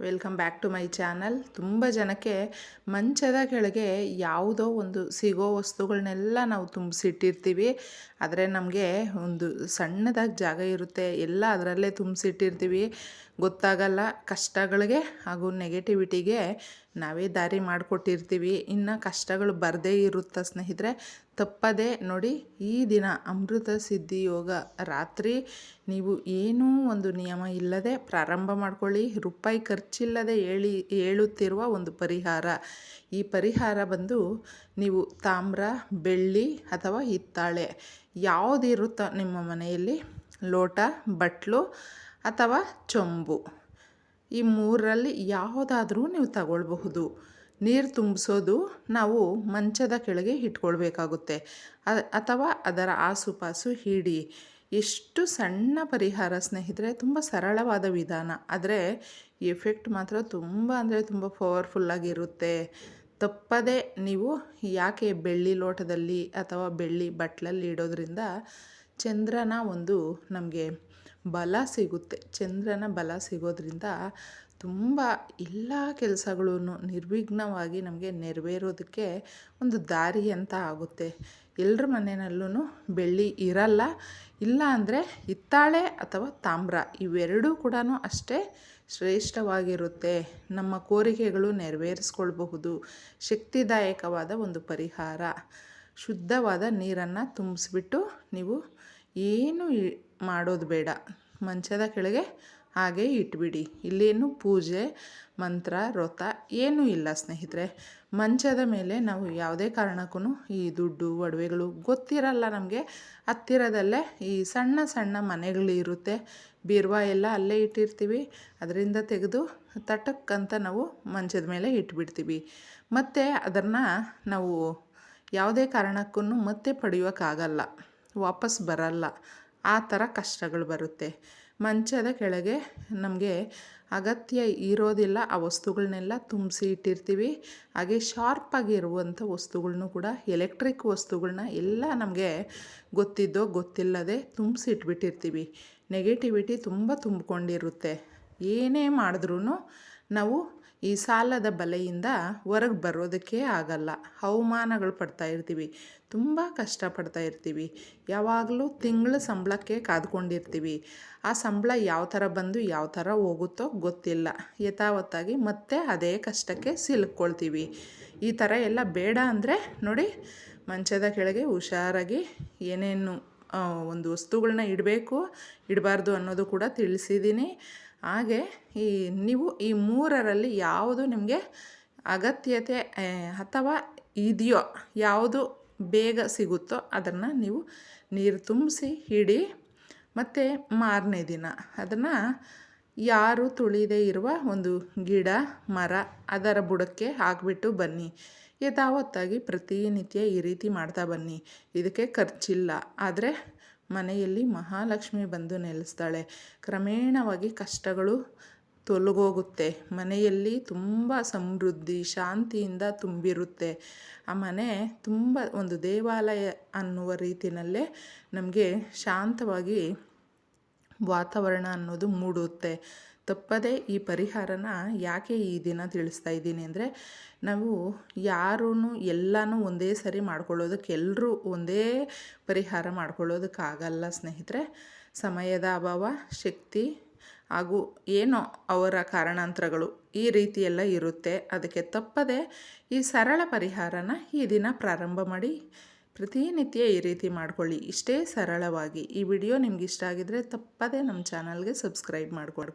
Welcome back to my channel ತುಂಬ ಜನಕ್ಕೆ ಮಂಚದ ಕೆಳಗೆ ಯಾವುದೋ ಒಂದು ಸಿಗೋ ವಸ್ತುಗಳನ್ನೆಲ್ಲ ನಾವು ತುಂಬಿಸಿಟ್ಟಿರ್ತೀವಿ. ಆದರೆ ನಮಗೆ ಒಂದು ಸಣ್ಣದಾಗಿ ಜಾಗ ಇರುತ್ತೆ. ಎಲ್ಲ ಅದರಲ್ಲೇ ತುಂಬಿಸಿಟ್ಟಿರ್ತೀವಿ. ಗೊತ್ತಾಗಲ್ಲ ಕಷ್ಟಗಳಿಗೆ ಹಾಗೂ ನೆಗೆಟಿವಿಟಿಗೆ ನಾವೇ ದಾರಿ ಮಾಡಿಕೊಟ್ಟಿರ್ತೀವಿ. ಇನ್ನು ಕಷ್ಟಗಳು ಬರದೇ ಇರುತ್ತಾ ಸ್ನೇಹಿತರೆ? ತಪ್ಪದೆ ನೋಡಿ, ಈ ದಿನ ಅಮೃತ ಸಿದ್ಧಿ ಯೋಗ. ರಾತ್ರಿ ನೀವು ಏನೂ ಒಂದು ನಿಯಮ ಇಲ್ಲದೆ ಪ್ರಾರಂಭ ಮಾಡಿಕೊಳ್ಳಿ. ರೂಪಾಯಿ ಖರ್ಚಿಲ್ಲದೆ ಹೇಳಿ, ಹೇಳುತ್ತಿರುವ ಒಂದು ಪರಿಹಾರ. ಈ ಪರಿಹಾರ ಬಂದು ನೀವು ತಾಮ್ರ, ಬೆಳ್ಳಿ ಅಥವಾ ಹಿತ್ತಾಳೆ ಯಾವುದಿರುತ್ತೋ ನಿಮ್ಮ ಮನೆಯಲ್ಲಿ, ಲೋಟ, ಬಟ್ಲು ಅಥವಾ ಚೊಂಬು. ಈ ಮೂರರಲ್ಲಿ ಯಾವುದಾದ್ರೂ ನೀವು ತಗೊಳ್ಬಹುದು. ನೀರು ತುಂಬಿಸೋದು ನಾವು ಮಂಚದ ಕೆಳಗೆ ಇಟ್ಕೊಳ್ಬೇಕಾಗುತ್ತೆ. ಅಥವಾ ಅದರ ಆಸುಪಾಸು ಹಿಡಿ. ಎಷ್ಟು ಸಣ್ಣ ಪರಿಹಾರ ಸ್ನೇಹಿತರೆ, ತುಂಬ ಸರಳವಾದ ವಿಧಾನ. ಆದರೆ ಎಫೆಕ್ಟ್ ಮಾತ್ರ ತುಂಬ ಅಂದರೆ ತುಂಬ ಪವರ್ಫುಲ್ಲಾಗಿರುತ್ತೆ ತಪ್ಪದೆ ನೀವು ಯಾಕೆ ಬೆಳ್ಳಿ ಲೋಟದಲ್ಲಿ ಅಥವಾ ಬೆಳ್ಳಿ ಬಟ್ಲಲ್ಲಿ ಇಡೋದ್ರಿಂದ ಚಂದ್ರನ ಒಂದು ನಮಗೆ ಬಲ ಸಿಗುತ್ತೆ. ಚಂದ್ರನ ಬಲ ಸಿಗೋದ್ರಿಂದ ತುಂಬ ಎಲ್ಲ ಕೆಲಸಗಳೂ ನಿರ್ವಿಘ್ನವಾಗಿ ನಮಗೆ ನೆರವೇರೋದಕ್ಕೆ ಒಂದು ದಾರಿ ಅಂತ ಆಗುತ್ತೆ. ಎಲ್ಲರ ಮನೆಯಲ್ಲೂ ಬೆಳ್ಳಿ ಇರಲ್ಲ, ಇಲ್ಲ ಅಂದರೆ ಹಿತ್ತಾಳೆ ಅಥವಾ ತಾಮ್ರ ಇವೆರಡೂ ಕೂಡ ಅಷ್ಟೇ ಶ್ರೇಷ್ಠವಾಗಿರುತ್ತೆ. ನಮ್ಮ ಕೋರಿಕೆಗಳು ನೆರವೇರಿಸ್ಕೊಳ್ಬಹುದು. ಶಕ್ತಿದಾಯಕವಾದ ಒಂದು ಪರಿಹಾರ. ಶುದ್ಧವಾದ ನೀರನ್ನು ತುಂಬಿಸ್ಬಿಟ್ಟು ನೀವು ಏನು ಮಾಡೋದು ಬೇಡ. ಮಂಚದ ಕೆಳಗೆ ಹಾಗೆ ಇಟ್ಬಿಡಿ. ಇಲ್ಲೇನು ಪೂಜೆ, ಮಂತ್ರ, ವ್ರತ ಏನೂ ಇಲ್ಲ ಸ್ನೇಹಿತರೆ. ಮಂಚದ ಮೇಲೆ ನಾವು ಯಾವುದೇ ಕಾರಣಕ್ಕೂ ಈ ದುಡ್ಡು, ಒಡವೆಗಳು ಗೊತ್ತಿರಲ್ಲ ನಮಗೆ. ಹತ್ತಿರದಲ್ಲೇ ಈ ಸಣ್ಣ ಸಣ್ಣ ಮನೆಗಳು ಇರುತ್ತೆ. ಬೀರ್ವಾ ಎಲ್ಲ ಅಲ್ಲೇ ಇಟ್ಟಿರ್ತೀವಿ. ಅದರಿಂದ ತೆಗೆದು ತಟಕ್ಕಂತ ನಾವು ಮಂಚದ ಮೇಲೆ ಇಟ್ಬಿಡ್ತೀವಿ. ಮತ್ತು ಅದನ್ನು ನಾವು ಯಾವುದೇ ಕಾರಣಕ್ಕೂ ಮತ್ತೆ ಪಡೆಯೋಕ್ಕಾಗಲ್ಲ. ವಾಪಸ್ ಬರಲ್ಲ. ಆ ಥರ ಕಷ್ಟಗಳು ಬರುತ್ತೆ. ಮಂಚದ ಕೆಳಗೆ ನಮಗೆ ಅಗತ್ಯ ಇರೋದಿಲ್ಲ, ಆ ವಸ್ತುಗಳನ್ನೆಲ್ಲ ತುಂಬಿಸಿ ಇಟ್ಟಿರ್ತೀವಿ. ಹಾಗೆ ಶಾರ್ಪಾಗಿರುವಂಥ ವಸ್ತುಗಳ್ನೂ ಕೂಡ ಎಲೆಕ್ಟ್ರಿಕ್ ವಸ್ತುಗಳನ್ನ ಎಲ್ಲ ನಮಗೆ ಗೊತ್ತಿದ್ದೋ ಗೊತ್ತಿಲ್ಲದೆ ತುಂಬಿಸಿ ಇಟ್ಬಿಟ್ಟಿರ್ತೀವಿ. ನೆಗೆಟಿವಿಟಿ ತುಂಬ ತುಂಬಿಕೊಂಡಿರುತ್ತೆ. ಏನೇ ಮಾಡಿದ್ರೂ ನಾವು ಈ ಸಾಲದ ಬಲೆಯಿಂದ ಹೊರಗೆ ಬರೋದಕ್ಕೆ ಆಗಲ್ಲ. ಅವಮಾನಗಳು ಪಡ್ತಾ ಇರ್ತೀವಿ. ತುಂಬ ಕಷ್ಟಪಡ್ತಾ ಇರ್ತೀವಿ. ಯಾವಾಗಲೂ ತಿಂಗಳ ಸಂಬಳಕ್ಕೆ ಕಾದ್ಕೊಂಡಿರ್ತೀವಿ. ಆ ಸಂಬಳ ಯಾವ ಥರ ಬಂದು ಯಾವ ಥರ ಹೋಗುತ್ತೋ ಗೊತ್ತಿಲ್ಲ. ಯಥಾವತ್ತಾಗಿ ಮತ್ತೆ ಅದೇ ಕಷ್ಟಕ್ಕೆ ಸಿಲುಕ್ಕೊಳ್ತೀವಿ. ಈ ಥರ ಎಲ್ಲ ಬೇಡ ಅಂದರೆ ನೋಡಿ ಮಂಚದ ಕೆಳಗೆ ಹುಷಾರಾಗಿ ಏನೇನು ಒಂದು ವಸ್ತುಗಳನ್ನ ಇಡಬೇಕು, ಇಡಬಾರ್ದು ಅನ್ನೋದು ಕೂಡ ತಿಳಿಸಿದ್ದೀನಿ ಹಾಗೆ ಈ ನೀವು ಈ ಮೂರರಲ್ಲಿ ಯಾವುದು ನಿಮಗೆ ಅಗತ್ಯತೆ ಅಥವಾ ಇದೆಯೋ ಯಾವುದು ಬೇಗ ಸಿಗುತ್ತೋ ಅದನ್ನು ನೀವು ನೀರು ತುಂಬಿಸಿ ಹಿಡಿ ಮತ್ತು ಮಾರನೇ ದಿನ ಅದನ್ನು ಯಾರು ತುಳಿದೇ ಇರುವ ಒಂದು ಗಿಡ, ಮರ ಅದರ ಬುಡಕ್ಕೆ ಹಾಕಿಬಿಟ್ಟು ಬನ್ನಿ. ಯಥಾವತ್ತಾಗಿ ಪ್ರತಿನಿತ್ಯ ಈ ರೀತಿ ಮಾಡ್ತಾ ಬನ್ನಿ. ಇದಕ್ಕೆ ಖರ್ಚಿಲ್ಲ. ಆದರೆ ಮನೆಯಲ್ಲಿ ಮಹಾಲಕ್ಷ್ಮಿ ಬಂದು ನೆಲೆಸ್ತಾಳೆ. ಕ್ರಮೇಣವಾಗಿ ಕಷ್ಟಗಳು ತೊಲಗೋಗುತ್ತೆ. ಮನೆಯಲ್ಲಿ ತುಂಬ ಸಮೃದ್ಧಿ, ಶಾಂತಿಯಿಂದ ತುಂಬಿರುತ್ತೆ. ಆ ಮನೆ ತುಂಬ ಒಂದು ದೇವಾಲಯ ಅನ್ನುವ ರೀತಿಯಲ್ಲೇ ನಮಗೆ ಶಾಂತವಾಗಿ ವಾತಾವರಣ ಅನ್ನೋದು ಮೂಡುತ್ತೆ. ತಪ್ಪದೇ ಈ ಪರಿಹಾರನ ಯಾಕೆ ಈ ದಿನ ತಿಳಿಸ್ತಾ ಇದ್ದೀನಿ ಅಂದರೆ, ನಾವು ಯಾರೂ ಎಲ್ಲನೂ ಒಂದೇ ಸರಿ ಮಾಡ್ಕೊಳ್ಳೋದಕ್ಕೆ ಎಲ್ಲರೂ ಒಂದೇ ಪರಿಹಾರ ಮಾಡ್ಕೊಳ್ಳೋದಕ್ಕಾಗಲ್ಲ ಸ್ನೇಹಿತರೆ. ಸಮಯದ ಅಭಾವ, ಶಕ್ತಿ ಹಾಗೂ ಏನೋ ಅವರ ಕಾರಣಾಂತರಗಳು ಈ ರೀತಿಯೆಲ್ಲ ಇರುತ್ತೆ. ಅದಕ್ಕೆ ತಪ್ಪದೆ ಈ ಸರಳ ಪರಿಹಾರನ ಈ ದಿನ ಪ್ರಾರಂಭ ಮಾಡಿ, ಪ್ರತಿನಿತ್ಯ ಈ ರೀತಿ ಮಾಡ್ಕೊಳ್ಳಿ. ಇಷ್ಟೇ ಸರಳವಾಗಿ. ಈ ವಿಡಿಯೋ ನಿಮ್ಗೆ ಇಷ್ಟ ಆಗಿದರೆ ತಪ್ಪದೆ ನಮ್ಮ ಚಾನಲ್ಗೆ ಸಬ್ಸ್ಕ್ರೈಬ್ ಮಾಡಿಕೊಡಿ